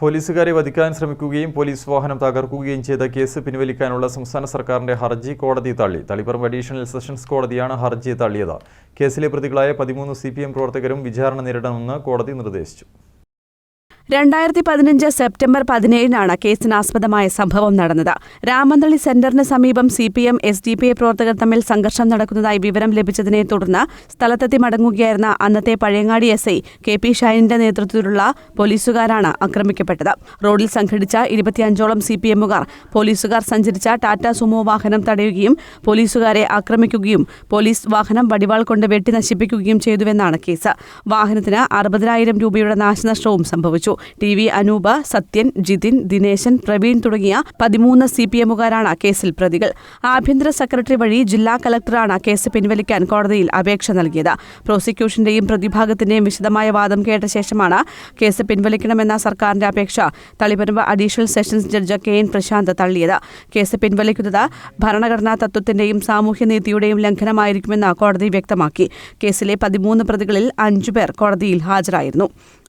പോലീസുകാരെ വധിക്കാൻ ശ്രമിക്കുകയും പോലീസ് വാഹനം തകർക്കുകയും ചെയ്ത കേസ് പിൻവലിക്കാനുള്ള സംസ്ഥാന സർക്കാരിന്റെ ഹർജി കോടതി തള്ളി. തളിപ്പറമ്പ് അഡീഷണൽ സെഷൻസ് കോടതിയാണ് ഹർജി തള്ളിയത്. കേസിലെ പ്രതികളായ പതിമൂന്ന് സി പ്രവർത്തകരും വിചാരണ നേരിടണമെന്ന് കോടതി നിർദ്ദേശിച്ചു. രണ്ടായിരത്തി പതിനഞ്ച് സെപ്റ്റംബർ പതിനേഴിനാണ് കേസിനാസ്പദമായ സംഭവം നടന്നത്. രാമന്തളി സെന്ററിന് സമീപം C P M S D P I പ്രവർത്തകർ തമ്മിൽ സംഘർഷം നടക്കുന്നതായി വിവരം ലഭിച്ചതിനെ തുടർന്ന് സ്ഥലത്തെത്തി മടങ്ങുകയായിരുന്ന അന്നത്തെ Pazhayangadi S I K P ഷൈനിന്റെ നേതൃത്വത്തിലുള്ള പോലീസുകാരാണ് ആക്രമിക്കപ്പെട്ടത്. റോഡിൽ സംഘടിച്ച ഇരുപത്തിയഞ്ചോളം സി പി എമ്മുകാർ പോലീസുകാർ സഞ്ചരിച്ച ടാറ്റ സുമോ വാഹനം തടയുകയും പോലീസുകാരെ ആക്രമിക്കുകയും പോലീസ് വാഹനം വടിവാൾ കൊണ്ട് വെട്ടി നശിപ്പിക്കുകയും ചെയ്തുവെന്നാണ് കേസ്. വാഹനത്തിന് അറുപതിനായിരം രൂപയുടെ നാശനഷ്ടവും സംഭവിച്ചു. ടി വി അനൂപ സത്യൻ ജിതിൻ ദിനേശൻ പ്രവീൺ തുടങ്ങിയ പതിമൂന്ന് സി പി എമ്മുകാരാണ് കേസിൽ പ്രതികൾ. ആഭ്യന്തര സെക്രട്ടറി വഴി ജില്ലാ കലക്ടറാണ് കേസ് പിൻവലിക്കാൻ കോടതിയിൽ അപേക്ഷ നൽകിയത്. പ്രോസിക്യൂഷന്റെയും പ്രതിഭാഗത്തിന്റെയും വിശദമായ വാദം കേട്ട ശേഷമാണ് കേസ് പിൻവലിക്കണമെന്ന സർക്കാരിന്റെ അപേക്ഷ Taliparamba additional sessions judge K N Prashanth തള്ളിയത്. കേസ് പിൻവലിക്കുന്നത് ഭരണഘടനാ തത്വത്തിന്റെയും സാമൂഹ്യനീതിയുടെയും ലംഘനമായിരിക്കുമെന്ന് കോടതി വ്യക്തമാക്കി. കേസിലെ പതിമൂന്ന് പ്രതികളിൽ അഞ്ചുപേർ കോടതിയിൽ ഹാജരായിരുന്നു.